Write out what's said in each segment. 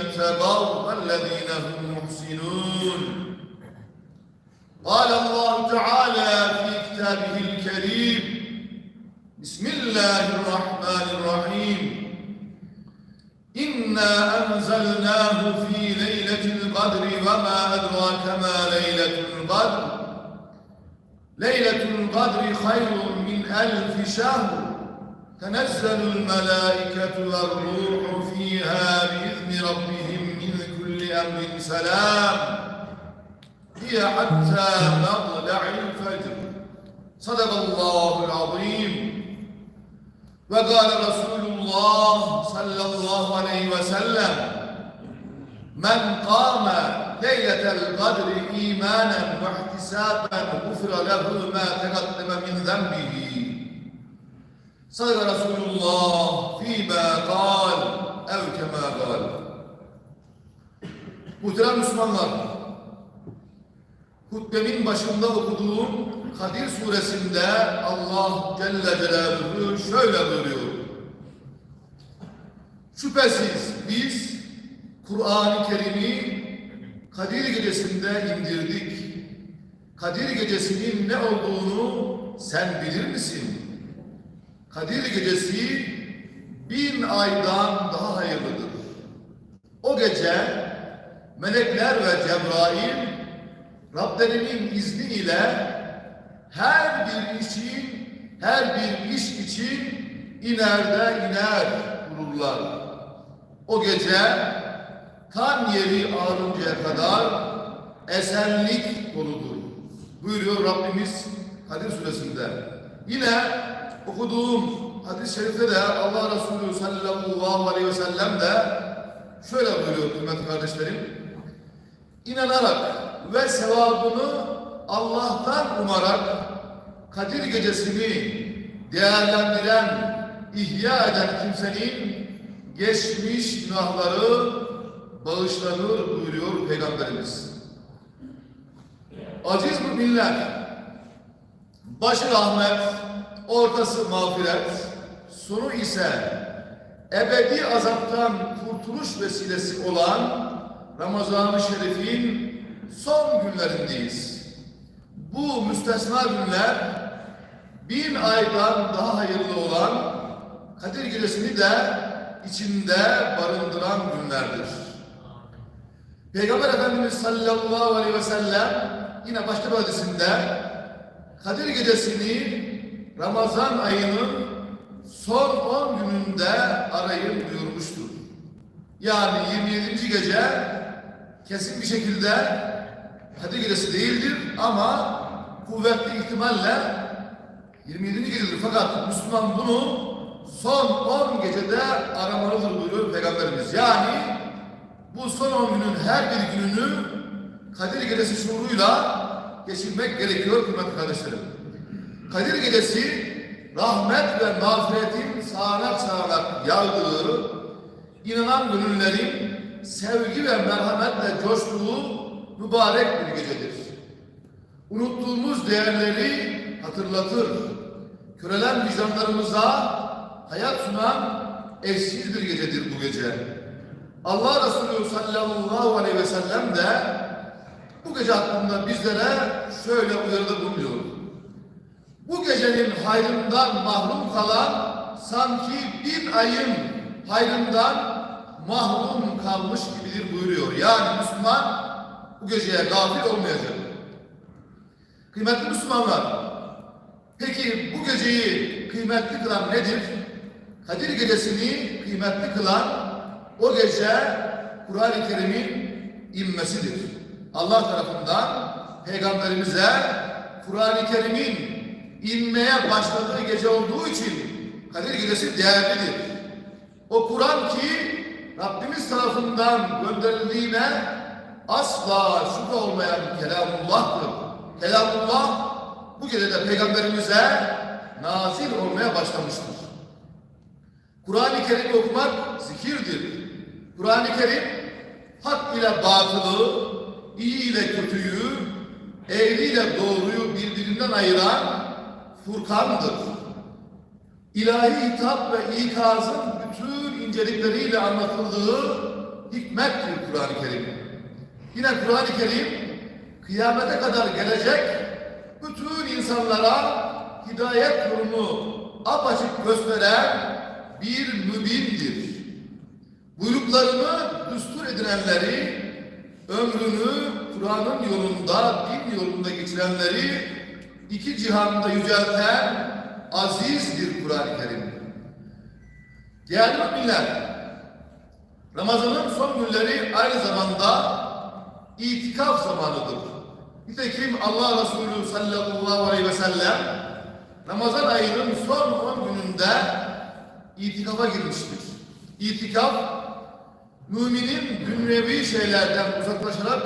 اتقوا والذين هم محسنون. قال الله تعالى في كتابه الكريم بسم الله الرحمن الرحيم. إنا أنزلناه في ليلة القدر وما أدراك ما ليلة القدر. ليلة القدر خير من ألف شهر. تنزل الملائكة والروح فيها بإذن ربهم من كل أمر سلام. هي حتى مطلع الفجر. صدق الله العظيم. وقال رسول الله صلى الله عليه وسلم من قام ليلة القدر إيمانا واحتسابا غفر له ما تقدم من ذنبه صدق رسول الله فيما قال أو كما قال Muhterem Müslümanlar, hutbemin başında okuduğum Kadir suresinde Allah Celle Celaluhu şöyle buyuruyor. Şüphesiz biz Kur'an-ı Kerim'i Kadir gecesinde indirdik. Kadir gecesinin ne olduğunu sen bilir misin? Kadir gecesi bin aydan daha hayırlıdır. O gece melekler ve Cebrail Rablerinin izniyle her bir için, her bir iş için iner de iner dururlar. O gece kan yeri ağrıncaya kadar esenlik doludur. Buyuruyor Rabbimiz Kadir suresinde. Yine okuduğum hadis-i şerifte de Allah Resulü sallallahu aleyhi ve sellem de şöyle buyuruyor kıymetli kardeşlerim. İnanarak ve sevabını Allah'tan umarak Kadir gecesini değerlendiren, ihya eden kimsenin geçmiş günahları bağışlanır buyuruyor Peygamberimiz. Aziz müminler, başı rahmet, ortası mağfiret, sonu ise ebedi azaptan kurtuluş vesilesi olan Ramazan-ı Şerif'in son günlerindeyiz. Bu müstesna günler bin aydan daha hayırlı olan Kadir Gecesi'ni de içinde barındıran günlerdir. Peygamber Efendimiz sallallahu aleyhi ve sellem yine başka bir hadisinde Kadir Gecesi'ni Ramazan ayının son 10 gününde arayın buyurmuştur. Yani 27. gece kesin bir şekilde Kadir Gecesi değildir ama kuvvetli ihtimalle 27. gecedir. Fakat Müslüman bunu son 10 gecede aramalıdır buyuruyor Peygamberimiz. Yani bu son 10 günün her bir gününü Kadir Gecesi şuuruyla geçirmek gerekiyor kıymetli kardeşlerim. Kadir Gecesi rahmet ve mağfiretin sağanak sağanak yağdığı, inanan gönüllerin sevgi ve merhametle coştuğu mübarek bir gecedir. Unuttuğumuz değerleri hatırlatır. Körelen vicdanlarımıza hayat sunan eşsiz bir gecedir bu gece. Allah Resulü sallallahu aleyhi ve sellem de bu gece hakkında bizlere şöyle uyarıda bulunuyor. Bu gecenin hayrından mahrum kalan sanki bin ayın hayrından mahrum kalmış gibidir buyuruyor. Yani Müslüman bu geceye gafil olmayacak. Kıymetli Müslümanlar, peki bu geceyi kıymetli kılan nedir? Kadir gecesini kıymetli kılan o gece Kur'an-ı Kerim'in inmesidir. Allah tarafından Peygamberimize Kur'an-ı Kerim'in inmeye başladığı gece olduğu için Kadir Gecesi değerlidir. O Kur'an ki Rabbimiz tarafından gönderildiğine asla şüphe olmayan kelamullah'tır. Kelamullah bu gecede peygamberimize nazil olmaya başlamıştır. Kur'an-ı Kerim'i okumak zikirdir. Kur'an-ı Kerim hak ile batılı, iyi ile kötüyü, eğri ile doğruyu birbirinden ayıran Furkan'dır. İlahi hitap ve ikazın bütün incelikleriyle anlatıldığı hikmettir Kur'an-ı Kerim. Yine Kur'an-ı Kerim kıyamete kadar gelecek bütün insanlara hidayet yolunu apaçık gösteren bir mübindir. Buyruklarını düstur edinenleri, ömrünü Kur'an'ın yolunda, din yolunda geçirenleri iki cihanda yücelten azizdir Kur'an-ı Kerim. Değerli müminler, Ramazan'ın son günleri aynı zamanda itikaf zamanıdır. Nitekim Allah Resulü sallallahu aleyhi ve sellem Ramazan ayının son 10 gününde itikafa girmiştir. İtikaf, müminin dünyevi şeylerden uzaklaşarak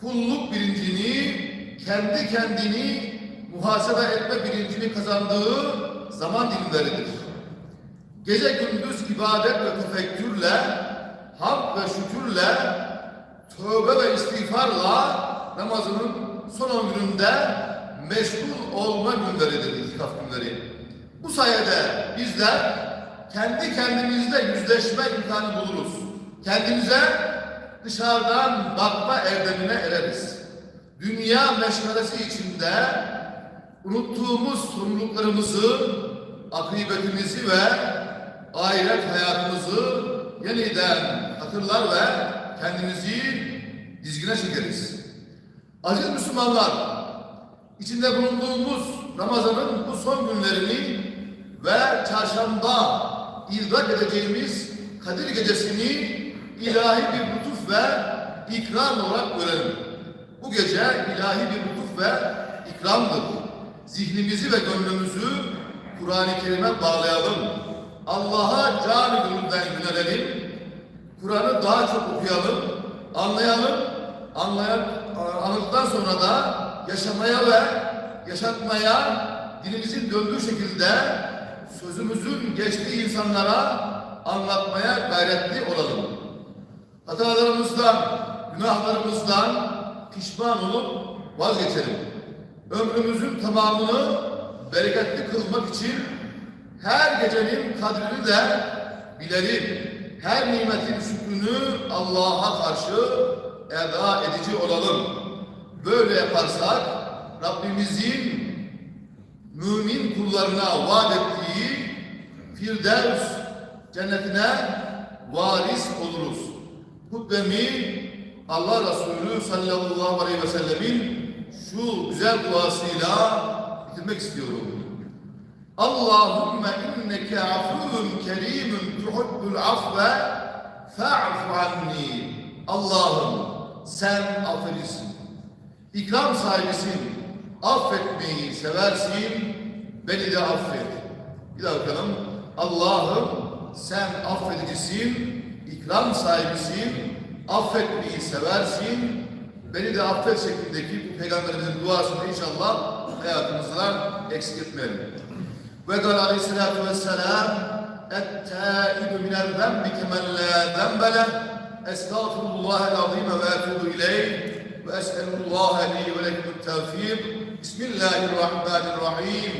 kulluk bilincini, kendi kendini muhasebe etme bilincini kazandığı zaman dilimleridir. Gece gündüz ibadet ve tefekkürle, hamd ve şükürle, tövbe ve istiğfarla namazının son on gününde meşgul olma günleridir itikaf günleri. Bu sayede bizler kendi kendimizle yüzleşme imkanı buluruz. Kendimize dışarıdan bakma erdemine ereriz. Dünya meşgalesi içinde unuttuğumuz sorumluluklarımızı, akıbetimizi ve ahiret hayatımızı yeniden hatırlar ve kendimizi dizgine çekeriz. Aziz Müslümanlar, içinde bulunduğumuz Ramazan'ın bu son günlerini ve çarşamba idrak edeceğimiz Kadir Gecesi'ni ilahi bir lütuf ve ikram olarak görelim. Bu gece ilahi bir lütuf ve ikramdır. Zihnimizi ve gönlümüzü Kur'an-ı Kerim'e bağlayalım. Allah'a canı gönülden yönelelim. Kur'an'ı daha çok okuyalım, anlayalım. Anlayan, anladıktan sonra da yaşamaya ve yaşatmaya dilimizin döndüğü şekilde sözümüzün geçtiği insanlara anlatmaya gayretli olalım. Hatalarımızdan, günahlarımızdan pişman olup vazgeçelim. Ömrümüzün tamamını bereketli kılmak için her gecenin kadrini de bilelim. Her nimetin şükrünü Allah'a karşı eda edici olalım. Böyle yaparsak Rabbimizin mümin kullarına vaat ettiği Firdevs cennetine varis oluruz. Hutbemi Allah Resulü sallallahu aleyhi ve sellemin şu güzel duasıyla bitirmek istiyorum. Allahümme inneke afuvun kerimun tuhibbul afve fa'fu anni. Allah'ım sen affedisin. İkram sahibisin. Affetmeyi seversin. Beni de affet. Bir daha bakalım. Allah'ım sen affedicisin. ikram sahibisin. Affetmeyi seversin. Beni de affet şeklindeki bu peygamberimizin duasını inşallah hayatımızdan eksik etmeyelim. Ve قال aleyhissalatu vesselam التائب من الذنب كمن لا ذنب له استغفر الله العظيم واتوب اليه واسال الله لي ولكم التوفيق بسم الله الرحمن الرحيم